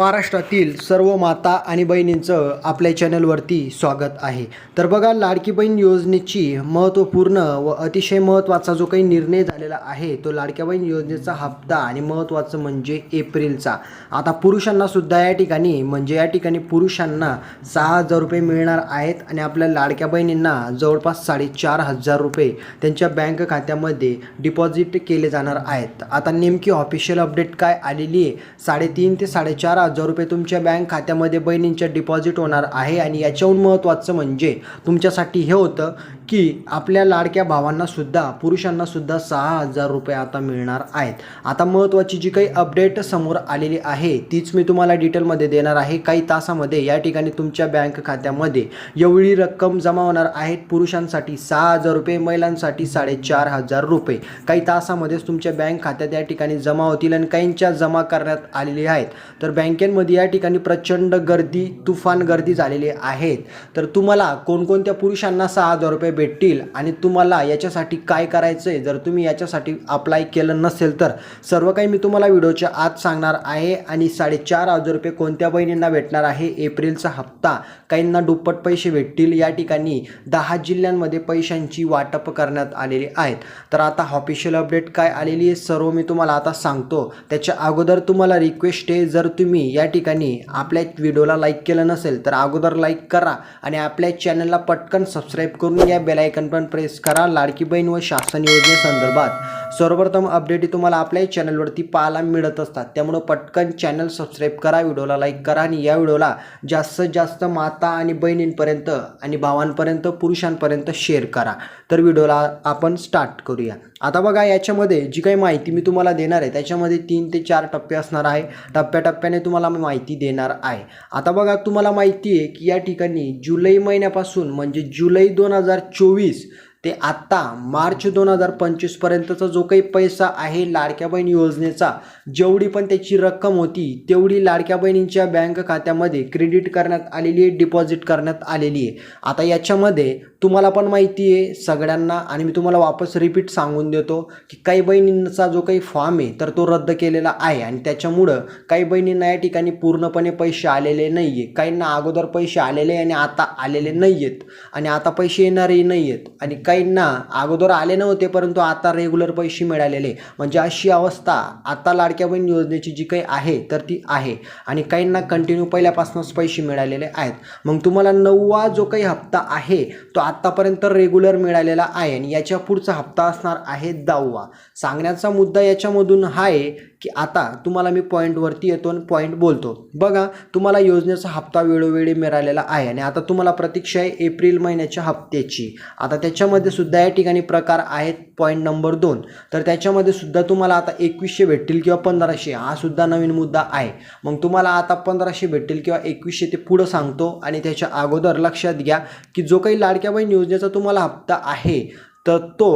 महाराष्ट्रातील सर्व माता आणि बहिणींचं आपल्या चॅनलवरती स्वागत आहे. तर बघा लाडकी बहीण योजनेची महत्त्वपूर्ण व अतिशय महत्त्वाचा जो काही निर्णय झालेला आहे तो लाडक्या बहीण योजनेचा हप्ता आणि महत्त्वाचं म्हणजे एप्रिलचा. आता पुरुषांनासुद्धा या ठिकाणी म्हणजे या ठिकाणी पुरुषांना सहा हजार रुपये मिळणार आहेत आणि आपल्या लाडक्या बहिणींना जवळपास साडेचार हजार रुपये त्यांच्या बँक खात्यामध्ये डिपॉझिट केले जाणार आहेत. आता नेमकी ऑफिशियल अपडेट काय आलेली आहे? साडेतीन ते साडेचार हजार रुपये तुमच्या बँक खात्यामध्ये बहिणींच्या डिपॉझिट होणार आहे. आणि याच्याहून महत्त्वाचं म्हणजे तुमच्यासाठी हे होतं की आपल्या लाडक्या भावांनासुद्धा पुरुषांनासुद्धा सहा हजार रुपये आता मिळणार आहेत. आता महत्त्वाची जी काही अपडेट समोर आलेली आहे तीच मी तुम्हाला डिटेलमध्ये देणार आहे. काही तासामध्ये या ठिकाणी तुमच्या बँक खात्यामध्ये एवढी रक्कम जमा होणार आहेत पुरुषांसाठी सहा हजार रुपये महिलांसाठी साडेचार हजार रुपये. काही तासामध्येच तुमच्या बँक खात्यात या ठिकाणी जमा होतील आणि काहींच्या जमा करण्यात आलेली आहेत. तर बँक बँकेमध्ये या ठिकाणी प्रचंड गर्दी तुफान गर्दी झालेली आहेत तर तुम्हाला कोणकोणत्या पुरुषांना सहा हजार रुपये भेटतील आणि तुम्हाला याच्यासाठी काय करायचं आहे जर तुम्ही याच्यासाठी अप्लाय केलं नसेल तर. सर्व काही मी तुम्हाला व्हिडिओच्या आत सांगणार आहे आणि साडेचार हजार रुपये कोणत्या बहिणींना भेटणार आहे? एप्रिलचा हप्ता. काहींना दुप्पट पैसे भेटतील. या ठिकाणी दहा जिल्ह्यांमध्ये पैशांची वाटप करण्यात आलेली आहेत. तर आता ऑफिशियल अपडेट काय आलेली आहे? सर्व मी तुम्हाला आता सांगतो. त्याच्या अगोदर तुम्हाला रिक्वेस्ट आहे जर तुम्ही या ठिकाणी आपल्या व्हिडिओला लाईक केलं नसेल तर अगोदर लाईक करा आणि आपल्या चॅनलला पटकन सबस्क्राईब करून या बेलायकन पण प्रेस करा. लाडकी बहीण व शासन योजनेसंदर्भात सर्वप्रथम अपडेट तुम्हाला आपल्या चॅनलवरती पाहायला मिळत असतात. त्यामुळं पटकन चॅनल सबस्क्राईब करा व्हिडिओला लाईक करा आणि या व्हिडिओला जास्तीत जास्त माता आणि बहिणींपर्यंत आणि भावांपर्यंत पुरुषांपर्यंत शेअर करा. तर व्हिडिओला आपण स्टार्ट करूया. आता बघा याच्यामध्ये जी काही माहिती मी तुम्हाला देणार आहे त्याच्यामध्ये तीन ते चार टप्पे असणार आहे. टप्प्याटप्प्याने तुम्हाला मी माहिती देणार आहे. आता बघा तुम्हाला माहिती आहे की या ठिकाणी जुलै महिन्यापासून म्हणजे जुलै दोन हजार चोवीस ते आत्ता मार्च दोन हजार पंचवीसपर्यंतचा जो काही पैसा आहे लाडक्या बहीण योजनेचा जेवढी पण त्याची रक्कम होती तेवढी लाडक्या बहिणींच्या बँक खात्यामध्ये क्रेडिट करण्यात आलेली आहे डिपॉझिट करण्यात आलेली आहे. आता याच्यामध्ये तुम्हाला पण माहिती आहे सगळ्यांना. आणि मी तुम्हाला वापस रिपीट सांगून देतो की काही बहिणींचा जो काही फॉर्म आहे तर तो रद्द केलेला आहे. आणि त्याच्यामुळं काही बहिणींना या ठिकाणी पूर्णपणे पैसे आलेले नाही आहे काहींना अगोदर पैसे आलेले आणि आता आलेले नाही आहेत आणि आता पैसे येणारही नाही आहेत आणि काहींना अगोदर आले नव्हते परंतु आता रेग्युलर पैसे मिळालेले. म्हणजे अशी अवस्था आता लाडक्या बहीण योजनेची जी काही आहे तर ती आहे. आणि काहींना कंटिन्यू पहिल्यापासूनच पैसे मिळालेले आहेत. मग तुम्हाला नववा जो काही हप्ता आहे तो आत्तापर्यंत रेग्युलर मिळालेला आहे आणि याच्या पुढचा हप्ता असणार आहे दहावा. सांगण्याचा मुद्दा याच्यामधून हा आहे की आता तुम्हाला मी पॉईंटवरती येतो आणि पॉईंट बोलतो. बघा तुम्हाला योजनेचा हप्ता वेळोवेळी मिळालेला आहे आणि आता तुम्हाला प्रतीक्षा आहे एप्रिल महिन्याच्या हप्त्याची. आता त्याच्यामध्ये सुद्धा या ठिकाणी प्रकार आहेत पॉईंट नंबर दोन. तर त्याच्यामध्ये सुद्धा तुम्हाला आता एकवीसशे भेटतील किंवा पंधराशे हा सुद्धा नवीन मुद्दा आहे. मग तुम्हाला आता पंधराशे भेटतील किंवा एकवीसशे ते पुढं सांगतो आणि त्याच्या अगोदर लक्षात घ्या की जो काही लाडक्या बहीण योजनेचा तुम्हाला हप्ता आहे तर तो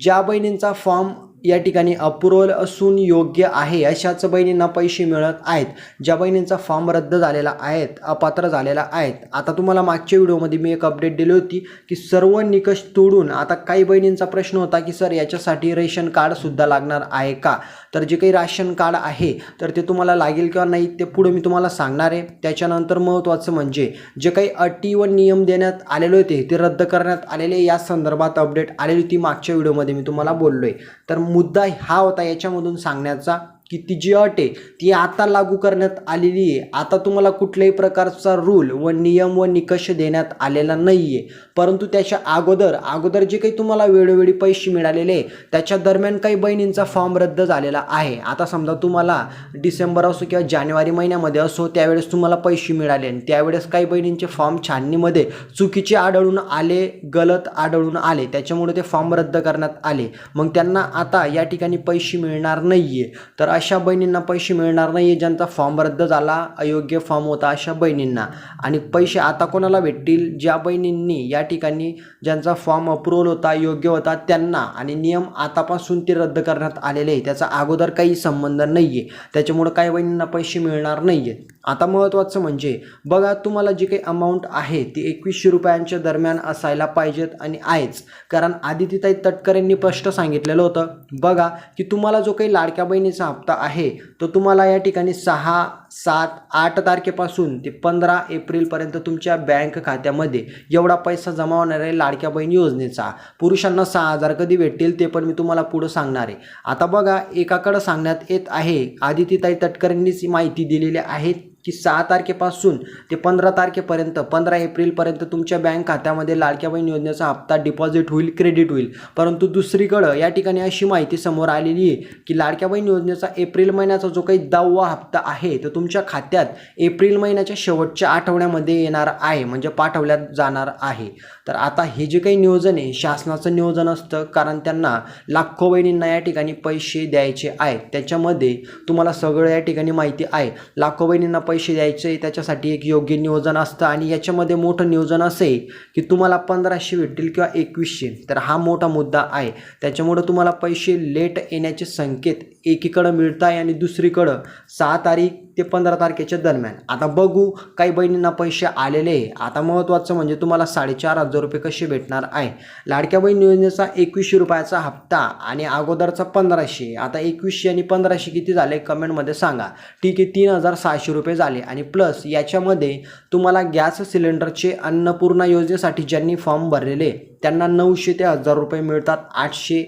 ज्या बहिणींचा फॉर्म या ठिकाणी अप्रुव्हल असून योग्य आहे. अशाच बहिणींना पैसे मिळत आहेत. ज्या बहिणींचा फॉर्म रद्द झालेला आहेत अपात्र झालेला आहेत. आता तुम्हाला मागच्या व्हिडिओमध्ये मी एक अपडेट दिली होती की सर्व निकष तोडून आता काही बहिणींचा प्रश्न होता की सर याच्यासाठी रेशन कार्डसुद्धा लागणार आहे का? तर जे काही राशन कार्ड आहे तर ते तुम्हाला लागेल किंवा नाही ते पुढे मी तुम्हाला सांगणार आहे. त्याच्यानंतर महत्त्वाचं म्हणजे जे काही अटी व नियम देण्यात आलेले होते ते रद्द करण्यात आलेले या संदर्भात अपडेट आलेली होती मागच्या व्हिडिओमध्ये मी तुम्हाला बोललो आहे तर मुद्दा हा होता याच्यामधून सांगण्याचा. की ती जी अट आहे ती आता लागू करण्यात आलेली आहे. आता तुम्हाला कुठल्याही प्रकारचा रूल व नियम व निकष देण्यात आलेला नाही आहे परंतु त्याच्या अगोदर अगोदर जे काही तुम्हाला वेळोवेळी पैसे मिळालेले आहे त्याच्या दरम्यान काही बहिणींचा फॉर्म रद्द झालेला आहे. आता समजा तुम्हाला डिसेंबर असो किंवा जानेवारी महिन्यामध्ये असो त्यावेळेस तुम्हाला पैसे मिळाले आणि त्यावेळेस काही बहिणींचे फॉर्म छाननीमध्ये चुकीचे आढळून आले गलत आढळून आले. त्याच्यामुळे ते फॉर्म रद्द करण्यात आले. मग त्यांना आता या ठिकाणी पैसे मिळणार नाही आहे तर अशा बहिणींना पैसे मिळणार नाही आहे ज्यांचा फॉर्म रद्द झाला अयोग्य फॉर्म होता अशा बहिणींना. आणि पैसे आता कोणाला भेटतील? ज्या बहिणींनी या ठिकाणी ज्यांचा फॉर्म अप्रुव्हल होता योग्य होता त्यांना. आणि नियम आतापासून ते रद्द करण्यात आलेले आहे त्याचा अगोदर काही संबंध नाही आहे त्याच्यामुळं काही बहिणींना पैसे मिळणार नाही आहेत आता महत्त्वाचं म्हणजे बघा तुम्हाला जी काही अमाऊंट आहे ती एकवीसशे रुपयांच्या दरम्यान असायला पाहिजेत आणि आहेच. कारण आदितीताई तटकरेंनी स्पष्ट सांगितलेलं होतं. बघा की तुम्हाला जो काही लाडक्या बहिणीचा हप्ता आहे. तो तुम्हाला या ठिकाणी सहा सात आठ तारखेपासून ते पंधरा एप्रिलपर्यंत तुमच्या बँक खात्यामध्ये एवढा पैसा जमा होणार आहे लाडक्या बहीण योजनेचा. पुरुषांना सहा हजार कधी भेटतील ते पण मी तुम्हाला पुढं सांगणार आहे. आता बघा एकाकडं सांगण्यात येत आहे आदितीताई तटकरेंनीच माहिती दिलेली आहे. की सहा तारखेपासून ते पंधरा तारखेपर्यंत पंधरा एप्रिलपर्यंत तुमच्या बँक खात्यामध्ये लाडक्या बहीण योजनेचा हप्ता डिपॉझिट होईल क्रेडिट होईल. परंतु दुसरीकडं या ठिकाणी अशी माहिती समोर आलेली आहे की लाडक्या बहीण योजनेचा एप्रिल महिन्याचा जो काही दहावा हप्ता आहे तो तुमच्या खात्यात एप्रिल महिन्याच्या शेवटच्या आठवड्यामध्ये येणार आहे म्हणजे पाठवल्यात जाणार आहे. तर आता हे जे काही नियोजन आहे शासनाचं नियोजन असतं कारण त्यांना लाखो बहिणींना या ठिकाणी पैसे द्यायचे आहेत. त्याच्यामध्ये तुम्हाला सगळं या ठिकाणी माहिती आहे. लाखो बहिणींना पैसे द्यायचे त्याच्यासाठी एक योग्य नियोजन असतं आणि याच्यामध्ये मोठं नियोजन असं आहे की तुम्हाला पंधराशे भेटतील किंवा एकवीसशे. तर हा मोठा मुद्दा आहे. त्याच्यामुळं तुम्हाला पैसे लेट येण्याचे संकेत एकीकडं मिळत आहे आणि दुसरीकडं सहा तारीख ते पंधरा तारखेच्या दरम्यान. आता बघू काही बहिणींना पैसे आलेले आहे. आता महत्त्वाचं म्हणजे तुम्हाला साडेचार हजार रुपये कसे भेटणार आहे? लाडक्या बहीण योजनेचा एकवीसशे रुपयाचा हप्ता आणि अगोदरचा पंधराशे. आता एकवीसशे आणि पंधराशे किती झाले कमेंटमध्ये सांगा. ठीक आहे तीन हजार सहाशे रुपये झाले. आणि प्लस याच्यामध्ये तुम्हाला गॅस सिलेंडरचे अन्नपूर्णा योजनेसाठी ज्यांनी फॉर्म भरलेले त्यांना नऊशे ते हजार रुपये मिळतात आठशे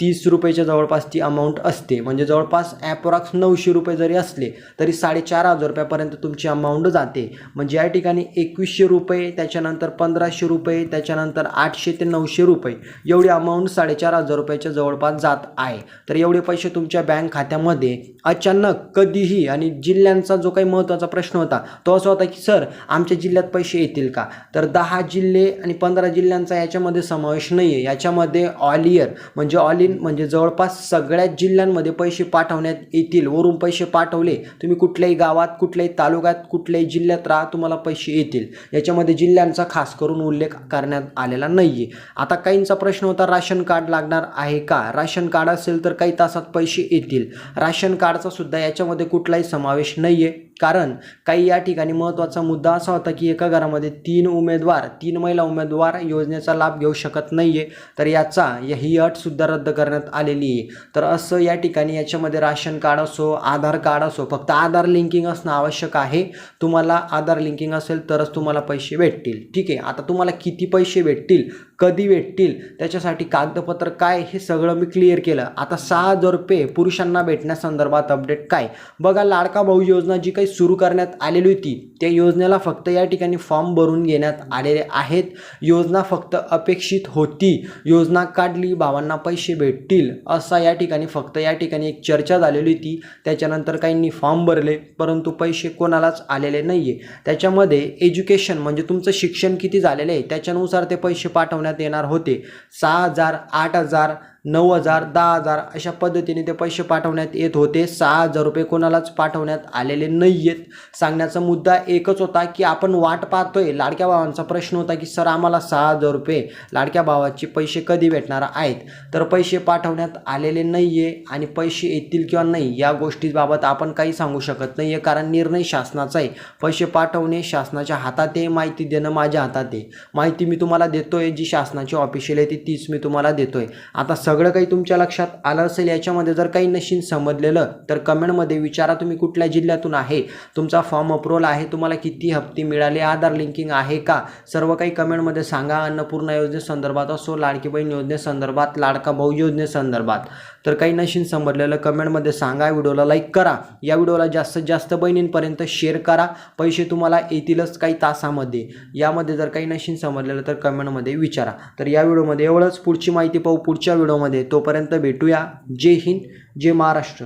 तीस रुपयाच्या जवळपास ती अमाऊंट असते. म्हणजे जवळपास ॲप्रॉक्स नऊशे रुपये जरी असले तरी साडेचार हजार रुपयापर्यंत तुमची अमाऊंट जाते. म्हणजे या ठिकाणी एकवीसशे रुपये त्याच्यानंतर पंधराशे रुपये त्याच्यानंतर आठशे ते नऊशे रुपये एवढी अमाऊंट साडेचार हजार रुपयाच्या जवळपास जात आहे. तर एवढे पैसे तुमच्या बँक खात्यामध्ये अचानक कधीही आणि जिल्ह्यांचा जो काही महत्त्वाचा प्रश्न होता तो असा होता की सर आमच्या जिल्ह्यात पैसे येतील का? तर दहा जिल्हे आणि पंधरा जिल्ह्यांचा याच्यामध्ये समावेश नाही आहे याच्यामध्ये ऑल इयर म्हणजे ऑल इन म्हणजे जवळपास सगळ्याच जिल्ह्यांमध्ये पैसे पाठवण्यात येतील. वरून पैसे पाठवले तुम्ही कुठल्याही गावात कुठल्याही तालुक्यात कुठल्याही जिल्ह्यात राहा तुम्हाला पैसे येतील. याच्यामध्ये जिल्ह्यांचा खास करून उल्लेख करण्यात आलेला नाही आहे आता काहींचा प्रश्न होता राशन कार्ड लागणार आहे का? राशन कार्ड असेल तर काही तासात पैसे येतील. राशन कार्डचा सुद्धा याच्यामध्ये कुठलाही समावेश नाही आहे कारण काही या ठिकाणी महत्त्वाचा मुद्दा असा होता की एका घरामध्ये तीन उमेदवार तीन महिला उमेदवार योजनेचा लाभ घेऊ शकत नाही आहे तर याचा या ही अटसुद्धा रद्द करण्यात आलेली आहे. तर असं या ठिकाणी याच्यामध्ये राशन कार्ड असो आधार कार्ड असो फक्त आधार लिंकिंग असणं आवश्यक आहे. तुम्हाला आधार लिंकिंग असेल तरच तुम्हाला पैसे भेटतील. ठीक आहे आता तुम्हाला किती पैसे भेटतील कधी भेटतील त्याच्यासाठी कागदपत्र काय हे सगळं मी क्लिअर केलं. आता सहा हजार रुपये पुरुषांना भेटण्यासंदर्भात अपडेट काय? बघा लाडका भाऊ योजना जी काही सुरू करण्यात आलेली होती. त्या योजनेला फक्त या ठिकाणी फॉर्म भरून घेण्यात आलेले आहेत. योजना फक्त अपेक्षित होती. योजना काढली भावांना पैसे भेटतील असा या ठिकाणी फक्त या ठिकाणी एक चर्चा झालेली होती. त्याच्यानंतर काहींनी फॉर्म भरले परंतु पैसे कोणालाच आलेले नाही आहे त्याच्यामध्ये एज्युकेशन म्हणजे तुमचं शिक्षण किती झालेलं आहे त्याच्यानुसार ते पैसे पाठवण्यात येणार होते. सहा हजार आठ हजार नऊ हजार दहा हजार अशा पद्धतीने ते पैसे पाठवण्यात येत होते. सहा हजार रुपये कोणालाच पाठवण्यात आलेले नाही आहेत सांगण्याचा मुद्दा एकच होता की आपण वाट पाहतोय. लाडक्या भावांचा प्रश्न होता की सर आम्हाला सहा हजार रुपये लाडक्या भावाचे पैसे कधी भेटणार आहेत? तर पैसे पाठवण्यात आलेले नाही आहे आणि पैसे येतील किंवा नाही या गोष्टीबाबत आपण काही सांगू शकत नाही आहे कारण निर्णय शासनाचा आहे. पैसे पाठवणे शासनाच्या हातात आहे. माहिती देणं माझ्या हातात आहे. माहिती मी तुम्हाला देतोय. जी शासनाची ऑफिशियल आहे ती तीच मी तुम्हाला देतोय. आता सगळं काही तुमच्या लक्षात आलं असेल याच्यामध्ये जर काही नशीन समजलेलं तर कमेंटमध्ये विचारा तुम्ही कुठल्या जिल्ह्यातून आहे तुमचा फॉर्म अप्रुव्हल आहे तुम्हाला किती हप्ते मिळाले आधार लिंकिंग आहे का? सर्व काही कमेंटमध्ये सांगा. अन्नपूर्णा योजनेसंदर्भात असो लाडकी बहीण योजनेसंदर्भात लाडका भाऊ योजनेसंदर्भात तर काही नशीन समजलेलं कमेंटमध्ये सांगा. व्हिडिओला लाईक करा. या व्हिडिओला जास्तीत जास्त बहिणींपर्यंत शेअर करा. पैसे तुम्हाला येतीलच काही तासामध्ये. यामध्ये जर काही नशीन समजलेलं तर कमेंटमध्ये विचारा. तर या व्हिडिओमध्ये एवढंच. पुढची माहिती पाहू. पुढच्या व्हिडिओमध्ये व्हिडिओमध्ये तोपर्यंत भेटूया. जय हिंद जय महाराष्ट्र.